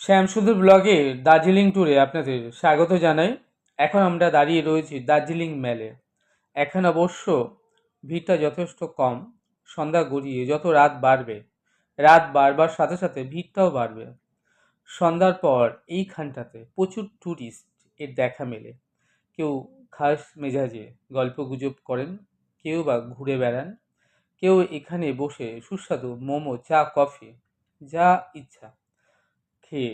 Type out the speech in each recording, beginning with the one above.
শ্যামসুন্দর ব্লগে দার্জিলিং ট্যুরে আপনাদের স্বাগত জানাই। এখন আমরা দাঁড়িয়ে রয়েছি দার্জিলিং মেলে। এখন অবশ্য ভিড়টা যথেষ্ট কম, সন্ধ্যা গড়িয়ে যত রাত বাড়বে, রাত বাড়বার সাথে সাথে ভিড়টাও বাড়বে। সন্ধ্যার পর এইখানটাতে প্রচুর ট্যুরিস্ট এর দেখা মেলে। কেউ খাস মেজাজে গল্প গুজব করেন, কেউ বা ঘুরে বেড়ান, কেউ এখানে বসে সুস্বাদু মোমো, চা, কফি, যা ইচ্ছা। খেয়ে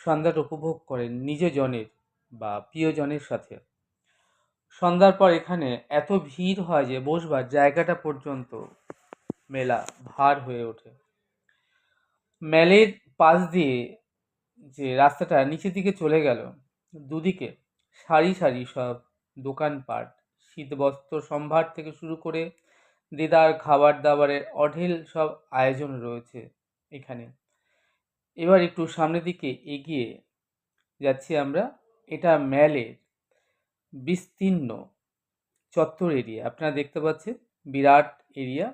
সন্ধ্যাটা উপভোগ করেন নিজজনের বা প্রিয়জনের সাথে। সন্ধ্যার পর এখানে এত ভিড় হয় যে বসবার জায়গাটা পর্যন্ত মেলা ভার হয়ে ওঠে। মেলের পাশ দিয়ে যে রাস্তাটা নিচের দিকে চলে গেল, দুদিকে সারি সারি সব দোকানপাট, শীতবস্ত্র সম্ভার থেকে শুরু করে দেদার খাবার দাবারের অঢেল সব আয়োজন রয়েছে এখানে। এবার একটু সামনের দিকে এগিয়ে যাচ্ছি আমরা। এটা ম্যালের বিস্তীর্ণ চত্বর এরিয়া আপনারা দেখতে পাচ্ছেন বিরাট এরিয়া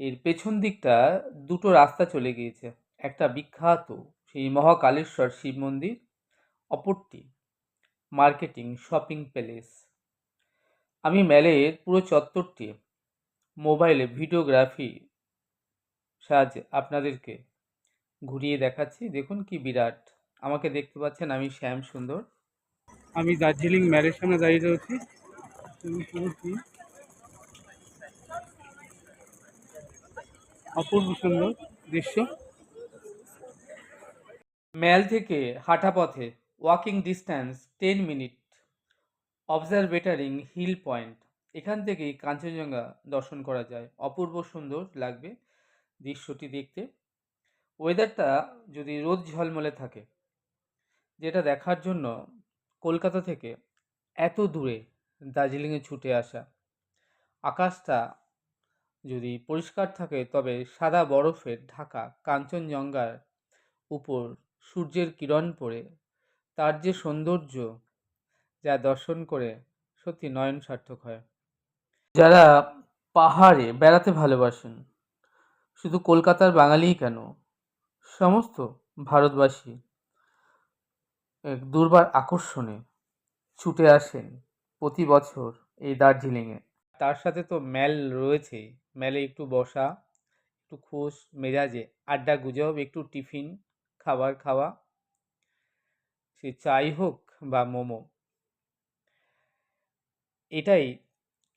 এর পেছন দিকটা দুটো রাস্তা চলে গিয়েছে। একটা বিখ্যাত সেই মহাকালেশ্বর শিব মন্দির, অপরটি মার্কেটিং শপিং প্যালেস। আমি ম্যালের পুরো চত্বরটি মোবাইলে ভিডিওগ্রাফি সাহায্যে আপনাদেরকে ঘুরিয়ে দেখাচ্ছি। দেখুন কি বিরাট। আমাকে দেখতে পাচ্ছেন আমি শ্যাম সুন্দর। আমি দার্জিলিং ম্যারের সামনে দাঁড়িয়ে রয়েছি। অপূর্ব সুন্দর দৃশ্য। ম্যাল থেকে হাঁটা পথে walking distance ten minute observatory hill point এখান থেকেই কাঞ্চনজঙ্ঘা দর্শন করা যায়। অপূর্ব সুন্দর লাগবে দৃশ্যটি দেখতে। ওয়েদারটা যদি রোদ ঝলমলে থাকে, যেটা দেখার জন্য কলকাতা থেকে এত দূরে দার্জিলিংয়ে ছুটে আসা, আকাশটা যদি পরিষ্কার থাকে, তবে সাদা বরফের ঢাকা কাঞ্চনজঙ্ঘার উপর সূর্যের কিরণ পড়ে, তার যে সৌন্দর্য যা দর্শন করে সত্যি নয়ন সার্থক হয়। যারা পাহাড়ে বেড়াতে ভালোবাসেন, শুধু কলকাতার বাঙালিই কেন? সমস্ত ভারতবাসী এক দুর্বার আকর্ষণে ছুটে আসেন প্রতি বছর এই দার্জিলিংয়ে। তার সাথে তো ম্যাল রয়েছেই ম্যালে একটু বসা, একটু খোশ মেজাজে, আড্ডা গুজব, একটু টিফিন, খাবার খাওয়া, সে চাই হোক বা মোমো। এটাই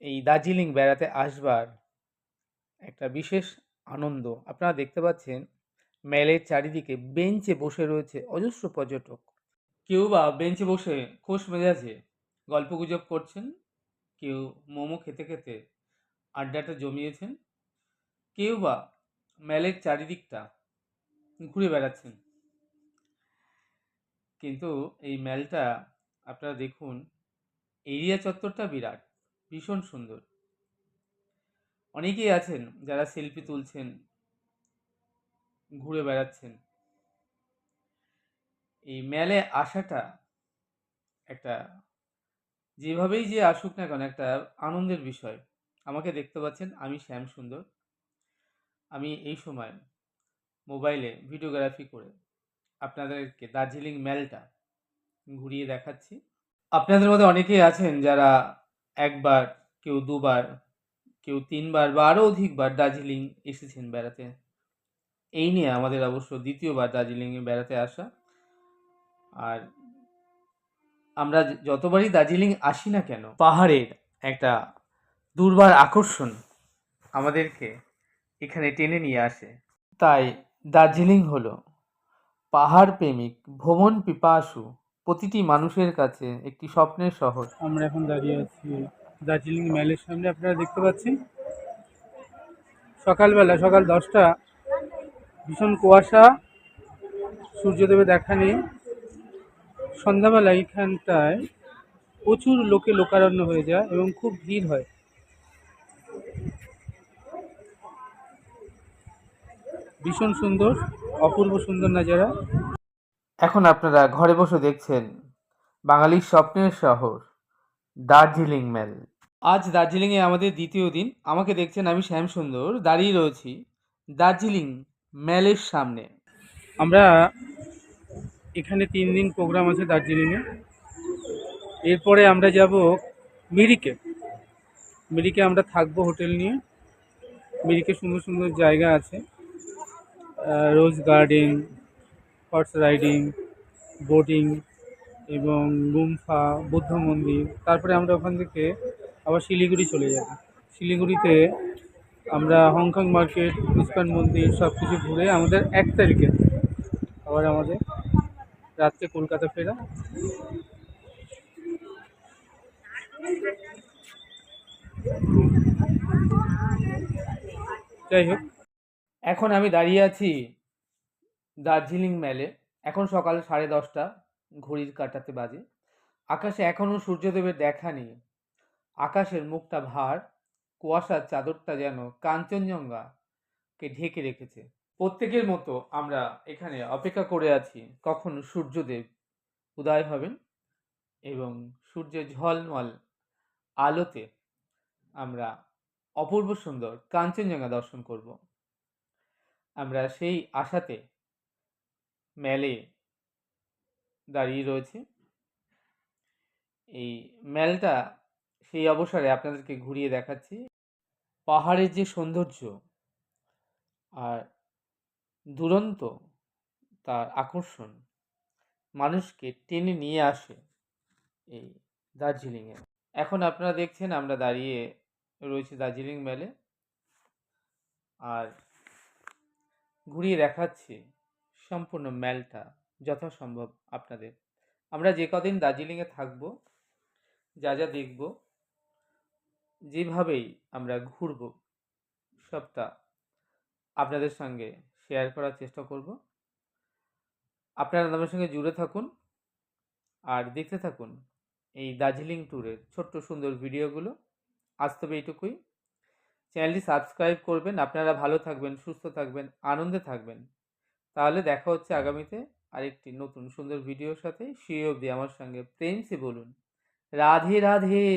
এই দার্জিলিং বেড়াতে আসবার একটা বিশেষ আনন্দ। আপনারা দেখতে পাচ্ছেন মেলের চারিদিকে বেঞ্চে বসে রয়েছে অজস্র পর্যটক। কেউ বা বেঞ্চে বসে খোশ মেজাজে গল্পগুজব করছেন, কেউ মোমো খেতে খেতে আড্ডাটা জমিয়েছেন, কেউ বা মেলের চারিদিকটা ঘুরে বেড়াচ্ছেন। কিন্তু এই মেলটা আপনারা দেখুন, এরিয়া চত্বরটা বিরাট, ভীষণ সুন্দর। অনেকেই আছেন যারা সেলফি তুলছেন ঘুরে বেড়াচ্ছেন। এই মেলে আসাটা একটা যেভাবেই যে আসুক না কেন একটা আনন্দের বিষয়। আমাকে দেখতে পাচ্ছেন, আমি শ্যাম সুন্দর। আমি এই সময় মোবাইলে ভিডিওগ্রাফি করে আপনাদেরকে দার্জিলিং মেলটা ঘুরিয়ে দেখাচ্ছি। আপনাদের মধ্যে অনেকেই আছেন যারা একবার, কেউ দুবার, কেউ তিনবার বা আরও অধিকবার দার্জিলিং এসেছেন বেড়াতে। এই নিয়ে আমাদের অবশ্য দ্বিতীয়বার দার্জিলিংয়ে বেড়াতে আসা। আর আমরা যতবারই দার্জিলিং আসি না কেন, পাহাড়ের একটা দুর্বার আকর্ষণ আমাদেরকে এখানে টেনে নিয়ে আসে। তাই দার্জিলিং হলো পাহাড় প্রেমিক ভ্রমণ পিপাসু, প্রতিটি মানুষের কাছে একটি স্বপ্নের শহর। আমরা এখন দাঁড়িয়ে আছি দার্জিলিং মেলের সামনে, আপনারা দেখতে পাচ্ছেন। সকালবেলা, সকাল দশটা ভীষণ কুয়াশা সূর্যদেবের দেখা নেই। সন্ধ্যাবেলা এইখানটায় প্রচুর লোকে লোকারণ্য হয়ে যায় এবং খুব ভিড় হয়। ভীষণ সুন্দর অপূর্ব সুন্দর নাজারা। এখন আপনারা ঘরে বসে দেখছেন বাঙালির স্বপ্নের শহর দার্জিলিং মেল। আজ দার্জিলিংয়ে আমাদের দ্বিতীয় দিন। আমাকে দেখছেন আমি শ্যাম সুন্দর দাঁড়িয়ে রয়েছি দার্জিলিং মেলের সামনে। আমরা এখানে তিন দিন প্রোগ্রাম আছে দার্জিলিংয়ে। এরপরে আমরা যাব মিরিকে। মিরিকে আমরা থাকব হোটেল নিয়ে। মিরিকে সুন্দর সুন্দর জায়গা আছে। Rose garden horse riding boating এবং গুম্ফা, বুদ্ধ মন্দির। তারপরে আমরা ওখান থেকে আবার শিলিগুড়ি চলে যাব। শিলিগুড়িতে আমরা হংকং মার্কেট ইস্কন মন্দির সব কিছু ঘুরে আমাদের এক তারিখে আবার আমাদের রাত্রে কলকাতা ফেরা। যাই হোক। এখন আমি দাঁড়িয়ে আছি দার্জিলিং মেলে। এখন সকাল সাড়ে দশটা, ঘড়ির কাটাতে বাজে। আকাশে এখনও সূর্যদেবের দেখা নেই। আকাশের মুখটা ভার। কুয়াশার চাদরটা যেন কাঞ্চনজঙ্ঘাকে ঢেকে রেখেছে। প্রত্যেকের মতো আমরা এখানে অপেক্ষা করে আছি কখন সূর্যদেব উদয় হবেন এবং সূর্যের ঝলমল আলোতে আমরা অপূর্ব সুন্দর কাঞ্চনজঙ্ঘা দর্শন করব। আমরা সেই আশাতে মেলে দাঁড়িয়ে রয়েছে। এই মেলটা সেই অবসরে আপনাদেরকে ঘুরিয়ে দেখাচ্ছি। পাহাড়ের যে সৌন্দর্য আর দুরন্ত তার আকর্ষণ মানুষকে টেনে নিয়ে আসে এই দার্জিলিংয়ে। এখন আপনারা দেখছেন আমরা দাঁড়িয়ে রয়েছি দার্জিলিং মেলে আর ঘুরিয়ে দেখাচ্ছি সম্পূর্ণ মেলটা যথাসম্ভব আপনাদের। আমরা যে কদিন দার্জিলিংয়ে থাকব, যা যা দেখব যেভাবেই আমরা ঘুরব সবটা আপনাদের সঙ্গে শেয়ার করার চেষ্টা করব। আপনারা আমাদের সঙ্গে জুড়ে থাকুন আর দেখতে থাকুন এই দার্জিলিং ট্যুরের ছোট্ট সুন্দর ভিডিওগুলো আজ তবে এইটুকুই। চ্যানেলটি সাবস্ক্রাইব করবেন, আপনারা ভালো থাকবেন, সুস্থ থাকবেন, আনন্দে থাকবেন। তাহলে দেখা হচ্ছে আগামীতে আরেকটি নতুন সুন্দর ভিডিওর সাথে। সেই অবধি আমার সঙ্গে প্রেম সে বলুন। রাধে রাধে।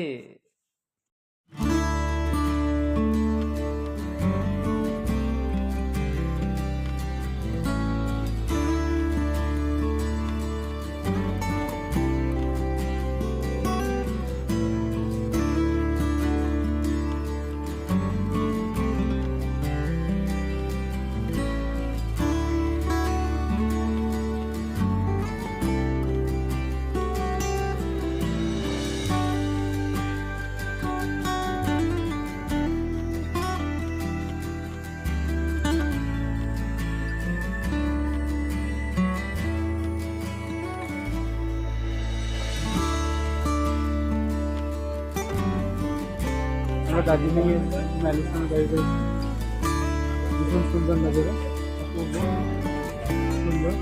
আমরা দার্জিলিংয়ে ম্যালের সঙ্গে গাড়ি রয়েছি ভীষণ সুন্দর নজরে অপূর্ব সুন্দর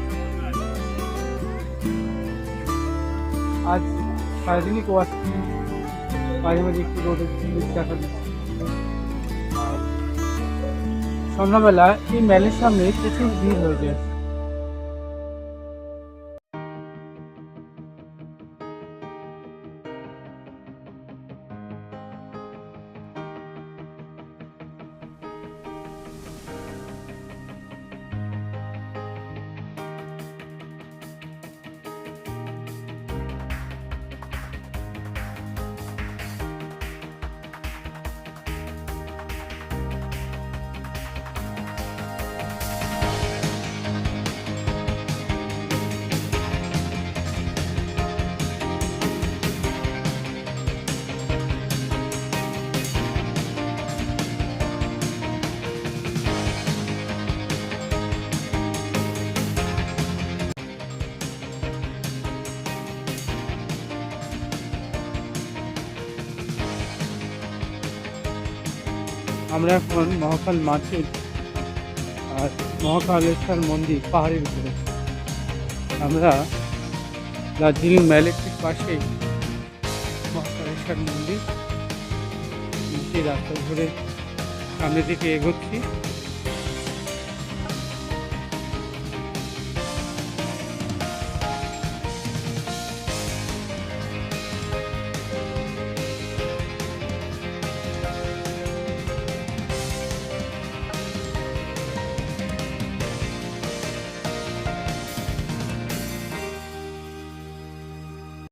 আজ সারাদিনই কুয়াশা মাঝে মাঝে একটু রোদের দিক দেখা দিচ্ছে আর সন্ধ্যাবেলা এই ম্যালের সামনে প্রচুর ভিড় হয়ে যায় আমরা এখন মহাকাল মাছের আর মহাকালেশ্বর মন্দির পাহাড়ের উপরে। আমরা দার্জিলিং ম্যালের ঠিক পাশেই মহাকালেশ্বর মন্দির সেই রাস্তা ধরে সামনের দিকে এগোচ্ছি।